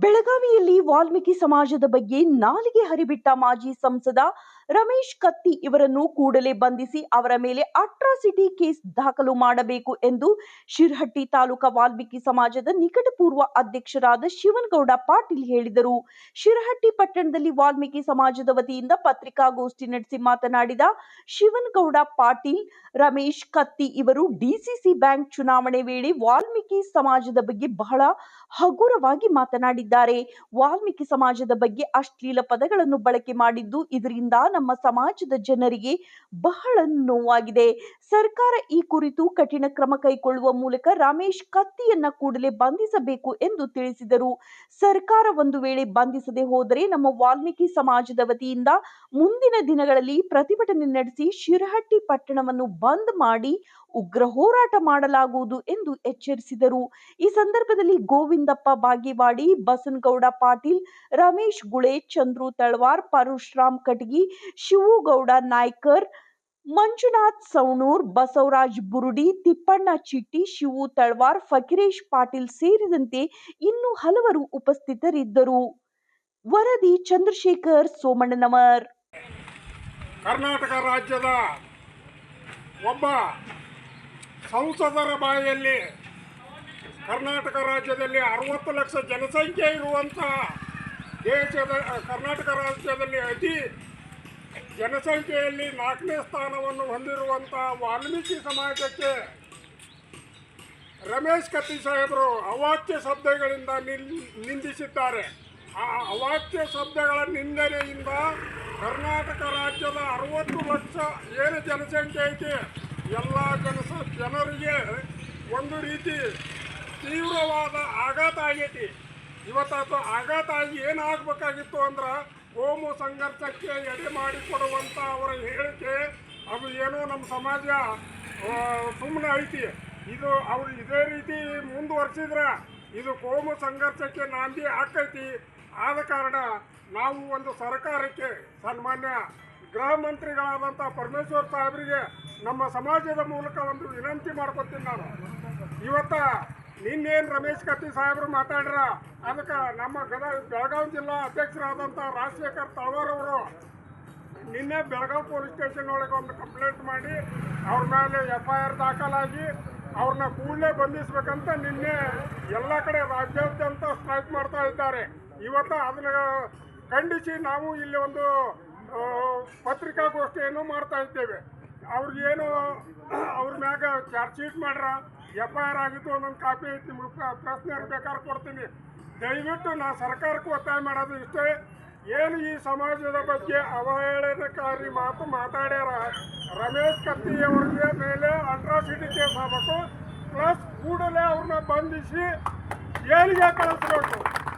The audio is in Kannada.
ಬೆಳಗಾವಿಯಲ್ಲಿ ವಾಲ್ಮೀಕಿ ಸಮಾಜದ ಬಗ್ಗೆ ನಾಲಿಗೆ ಹರಿಬಿಟ್ಟ ಮಾಜಿ ಸಂಸದ ರಮೇಶ್ ಕತ್ತಿ ಇವರನ್ನು ಕೂಡಲೇ ಬಂಧಿಸಿ ಅವರ ಮೇಲೆ ಅಟ್ರಾಸಿಟಿ ಕೇಸ್ ದಾಖಲು ಮಾಡಬೇಕು ಎಂದು ಶಿರಹಟ್ಟಿ ತಾಲೂಕಾ ವಾಲ್ಮೀಕಿ ಸಮಾಜದ ನಿಕಟಪೂರ್ವ ಅಧ್ಯಕ್ಷರಾದ ಶಿವನಗೌಡ ಪಾಟೀಲ್ ಹೇಳಿದರು. ಶಿರಹಟ್ಟಿ ಪಟ್ಟಣದಲ್ಲಿ ವಾಲ್ಮೀಕಿ ಸಮಾಜದ ವತಿಯಿಂದ ಪತ್ರಿಕಾಗೋಷ್ಠಿ ನಡೆಸಿ ಮಾತನಾಡಿದ ಶಿವನಗೌಡ ಪಾಟೀಲ್, ರಮೇಶ್ ಕತ್ತಿ ಇವರು ಡಿಸಿಸಿ ಬ್ಯಾಂಕ್ ಚುನಾವಣೆ ವೇಳೆ ವಾಲ್ಮೀಕಿ ಸಮಾಜದ ಬಗ್ಗೆ ಬಹಳ ಹಗುರವಾಗಿ ಮಾತನಾಡಿದ್ದಾರೆ. ವಾಲ್ಮೀಕಿ ಸಮಾಜದ ಬಗ್ಗೆ ಅಶ್ಲೀಲ ಪದಗಳನ್ನು ಬಳಕೆ ಮಾಡಿದ್ದು ಇದರಿಂದ ನಮ್ಮ ಸಮಾಜದ ಜನರಿಗೆ ಬಹಳ ನೋವಾಗಿದೆ. ಸರ್ಕಾರ ಈ ಕುರಿತು ಕಠಿಣ ಕ್ರಮ ಕೈಗೊಳ್ಳುವ ಮೂಲಕ ರಮೇಶ್ ಕತ್ತಿಯನ್ನ ಕೂಡಲೇ ಬಂಧಿಸಬೇಕು ಎಂದು ತಿಳಿಸಿದರು. ಸರ್ಕಾರ ಒಂದು ವೇಳೆ ಬಂಧಿಸದೆ ಹೋದರೆ ನಮ್ಮ ವಾಲ್ಮೀಕಿ ಸಮಾಜದ ವತಿಯಿಂದ ಮುಂದಿನ ದಿನಗಳಲ್ಲಿ ಪ್ರತಿಭಟನೆ ನಡೆಸಿ ಶಿರಹಟ್ಟಿ ಪಟ್ಟಣವನ್ನು ಬಂದ್ ಮಾಡಿ ಉಗ್ರ ಹೋರಾಟ ಮಾಡಲಾಗುವುದು ಎಂದು ಎಚ್ಚರಿಸಿದರು. ಈ ಸಂದರ್ಭದಲ್ಲಿ ಗೋವಿಂದಪ್ಪ ಬಾಗಿವಾಡಿ, ಬಸನಗೌಡ ಪಾಟೀಲ್, ರಮೇಶ್ ಗುಳೆ, ಚಂದ್ರು ತಳವಾರ್, ಪರಶುರಾಮ್ ಕಟಗಿ, ಶಿವುಗೌಡ ನಾಯ್ಕರ್, ಮಂಜುನಾಥ್ ಸೌಣೂರ್ ಬಸವರಾಜ್ ಬುರುಡಿ, ತಿಪ್ಪಣ್ಣ ಚಿಟ್ಟಿ, ಶಿವು ತಳವಾರ್, ಫಕೀರೇಶ್ ಪಾಟೀಲ್ ಸೇರಿದಂತೆ ಇನ್ನೂ ಹಲವರು ಉಪಸ್ಥಿತರಿದ್ದರು. ವರದಿ ಚಂದ್ರಶೇಖರ್ ಸೋಮಣ್ಣನವರ್. ಕರ್ನಾಟಕ ರಾಜ್ಯದ ಒಬ್ಬ ಸಂಸದರ ಬಾಯಲ್ಲಿ ಕರ್ನಾಟಕ ರಾಜ್ಯದಲ್ಲಿ ಅರವತ್ತು ಲಕ್ಷ ಜನಸಂಖ್ಯೆ ಇರುವಂಥ ದೇಶದ ಕರ್ನಾಟಕ ರಾಜ್ಯದಲ್ಲಿ ಅತಿ ಜನಸಂಖ್ಯೆಯಲ್ಲಿ ನಾಲ್ಕನೇ ಸ್ಥಾನವನ್ನು ಹೊಂದಿರುವಂಥ ವಾಲ್ಮೀಕಿ ಸಮಾಜಕ್ಕೆ ರಮೇಶ್ ಕತ್ತಿ ಸಾಹೇಬರು ಅವಾಚ್ಯ ಶಬ್ದಗಳಿಂದ ನಿಂದಿಸಿದ್ದಾರೆ. ಆ ಅವಾಚ್ಯ ಶಬ್ದಗಳ ನಿಂದನೆಯಿಂದ ಕರ್ನಾಟಕ ರಾಜ್ಯದ ಅರವತ್ತು ಲಕ್ಷ ಏನು ಜನಸಂಖ್ಯೆ ಐತಿ? ಎಲ್ಲ ಕನಸು ಜನರಿಗೆ ಒಂದು ರೀತಿ ತೀವ್ರವಾದ ಆಘಾತ ಆಗೈತಿ. ಇವತ್ತು ಆಘಾತ ಆಗಿ ಏನಾಗಬೇಕಾಗಿತ್ತು ಅಂದ್ರೆ ಕೋಮು ಸಂಘರ್ಷಕ್ಕೆ ಎಡೆ ಮಾಡಿಕೊಡುವಂಥ ಅವರ ಹೇಳಿಕೆ, ಅದು ಏನೋ ನಮ್ಮ ಸಮಾಜ ಸುಮ್ಮನೆ ಐತಿ. ಇದು ಅವರು ಇದೇ ರೀತಿ ಮುಂದುವರ್ಸಿದ್ರೆ ಇದು ಕೋಮು ಸಂಘರ್ಷಕ್ಕೆ ನಾಂದಿ ಆಕೈತಿ ಆದ ಕಾರಣ ನಾವು ಒಂದು ಸರ್ಕಾರಕ್ಕೆ ಸನ್ಮಾನ್ಯ ಗೃಹ ಮಂತ್ರಿಗಳಾದಂಥ ಪರಮೇಶ್ವರ್ ಸಾಹೇಬರಿಗೆ ನಮ್ಮ ಸಮಾಜದ ಮೂಲಕ ಒಂದು ವಿನಂತಿ ಮಾಡ್ಕೊತೀನಿ ನಾನು. ಇವತ್ತ ನಿನ್ನೇನು ರಮೇಶ್ ಕತ್ತಿ ಸಾಹೇಬರು ಮಾತಾಡ್ರ. ಅದಕ್ಕೆ ನಮ್ಮ ಗದ ಬೆಳಗಾವಿ ಜಿಲ್ಲಾ ಅಧ್ಯಕ್ಷರಾದಂಥ ರಾಜಶೇಖರ್ ತಳವಾರವರು ನಿನ್ನೆ ಬೆಳಗಾವಿ ಪೊಲೀಸ್ ಸ್ಟೇಷನ್ ಒಳಗೆ ಒಂದು ಕಂಪ್ಲೇಂಟ್ ಮಾಡಿ ಅವ್ರ ಮೇಲೆ ಎಫ್ ಐ ಆರ್ ದಾಖಲಾಗಿ ಅವ್ರನ್ನ ಕೂಡಲೇ ಬಂಧಿಸ್ಬೇಕಂತ ನಿನ್ನೆ ಎಲ್ಲ ಕಡೆ ರಾಜ್ಯಾದ್ಯಂತ ಸ್ಟ್ರೈಕ್ ಮಾಡ್ತಾ ಇದ್ದಾರೆ. ಇವತ್ತು ಅದನ್ನ ಖಂಡಿಸಿ ನಾವು ಇಲ್ಲಿ ಒಂದು ಪತ್ರಿಕಾಗೋಷ್ಠಿಯನ್ನು ಮಾಡ್ತಾ ಇದ್ದೇವೆ. ಅವ್ರಿಗೇನು ಅವ್ರ ಮ್ಯಾಗ ಚಾರ್ಜ್ ಶೀಟ್ ಮಾಡ್ರ ಎಫ್ ಐ ಆರ್ ಆಗಿತ್ತು, ಒಂದೊಂದು ಕಾಪಿ ಐತಿ, ನಿಮ್ಗೆ ಪ್ರ- ಪ್ರಶ್ನೆ ಬೇಕಾದ್ರೆ ಕೊಡ್ತೀನಿ. ದಯವಿಟ್ಟು ನಾ ಸರ್ಕಾರಕ್ಕೆ ಒತ್ತಾಯ ಮಾಡೋದು ಇಷ್ಟೇ. ಏನು ಈ ಸಮಾಜದ ಬಗ್ಗೆ ಅವಹೇಳನಕಾರಿ ಮಾತು ಮಾತಾಡ್ಯಾರ? ರಮೇಶ್ ಕತ್ತಿಯವರಿಗೆ ಮೇಲೆ ಅಟ್ರಾಸಿಟಿ ಕೇಸ್ ಆಗಬೇಕು. ಪ್ಲಸ್ ಕೂಡಲೇ ಅವ್ರನ್ನ ಬಂಧಿಸಿ ಜೈಲಿಗೆ ಕಳಿಸ್ಬೇಕು.